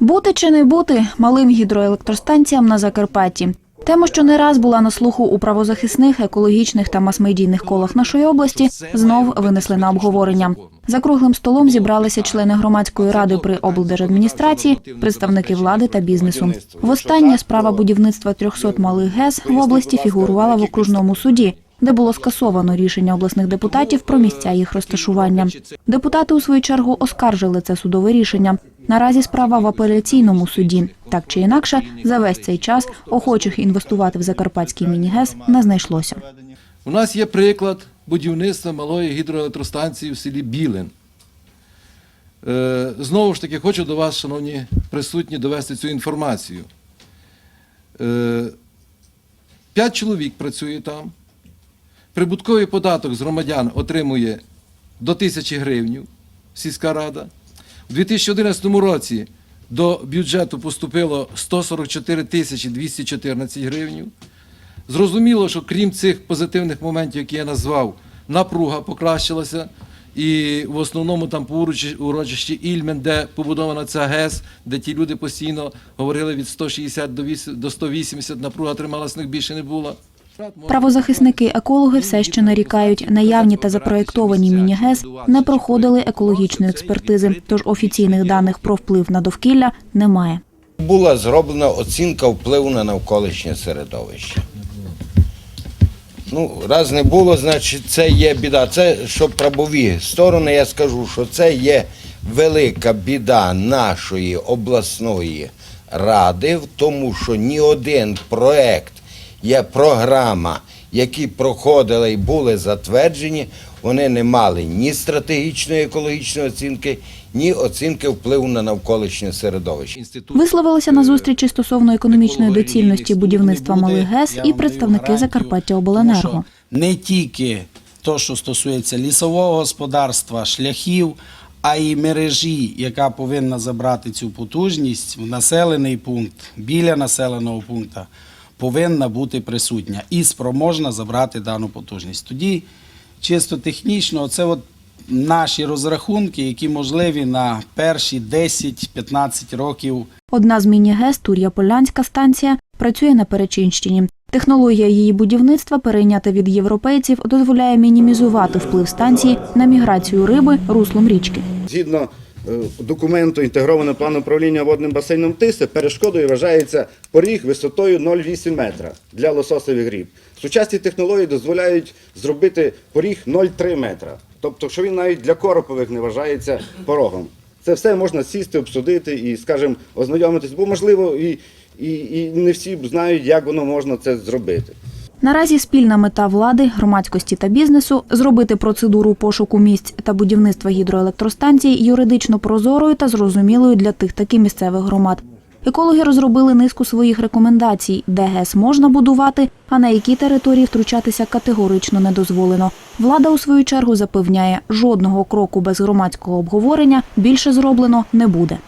Бути чи не бути малим гідроелектростанціям на Закарпатті. Тема, що не раз була на слуху у правозахисних, екологічних та мас-медійних колах нашої області, знов винесли на обговорення. За круглим столом зібралися члени громадської ради при облдержадміністрації, представники влади та бізнесу. Востаннє справа будівництва 300 малих ГЕС в області фігурувала в окружному суді, де було скасовано рішення обласних депутатів про місця їх розташування. Депутати у свою чергу оскаржили це судове рішення. Наразі справа в апеляційному суді. Так чи інакше, за весь цей час охочих інвестувати в закарпатський міні-ГЕС не знайшлося. У нас є приклад будівництва малої гідроелектростанції в селі Білин. Е, Знову ж таки, хочу до вас, шановні присутні, довести цю інформацію. Е, П'ять чоловік працює там. Прибутковий податок з громадян отримує до тисячі гривень сільська рада. У 2011 році до бюджету поступило 144 тисячі 214 гривень. Зрозуміло, що крім цих позитивних моментів, які я назвав, напруга покращилася. І в основному там по урочищі Ільмен, де побудована ця ГЕС, де ті люди постійно говорили від 160 до 180, напруга трималась, них більше не було. Правозахисники екологи все ще нарікають, наявні та запроєктовані міні-ГЕС не проходили екологічної експертизи, тож офіційних даних про вплив на довкілля немає. Була зроблена оцінка впливу на навколишнє середовище. Ну, раз не було, значить це є біда. Це що правові сторони, я скажу, що це є велика біда нашої обласної ради, в тому, що ні один проект, є програма, які проходили і були затверджені, вони не мали ні стратегічної екологічної оцінки, ні оцінки впливу на навколишнє середовище. Висловилися на зустрічі стосовно економічної доцільності будівництва малих ГЕС і представники Закарпаття Обленерго. Не тільки то, що стосується лісового господарства, шляхів, а й мережі, яка повинна забрати цю потужність в населений пункт, біля населеного пункту, повинна бути присутня і спроможна забрати дану потужність. Тоді, чисто технічно, це от наші розрахунки, які можливі на перші 10-15 років Одна з міні-ГЕС, Тур'я-Полянська станція, працює на Перечинщині. Технологія її будівництва, перейнята від європейців, дозволяє мінімізувати вплив станції на міграцію риби руслом річки. Згідно документу інтегрованого плану управління водним басейном Тиси, перешкодою вважається поріг висотою 0,8 метра для лососових гріб. Сучасні технології дозволяють зробити поріг 0,3 метра. Тобто, що він навіть для коропових не вважається порогом. Це все можна сісти, обсудити і, скажімо, ознайомитись, бо можливо і, і, і не всі знають, як воно можна це зробити. Наразі спільна мета влади, громадськості та бізнесу зробити процедуру пошуку місць та будівництва гідроелектростанцій юридично прозорою та зрозумілою для тих таки місцевих громад. Екологи розробили низку своїх рекомендацій, де ГЕС можна будувати, а на які території втручатися категорично не дозволено. Влада у свою чергу запевняє, жодного кроку без громадського обговорення більше зроблено не буде.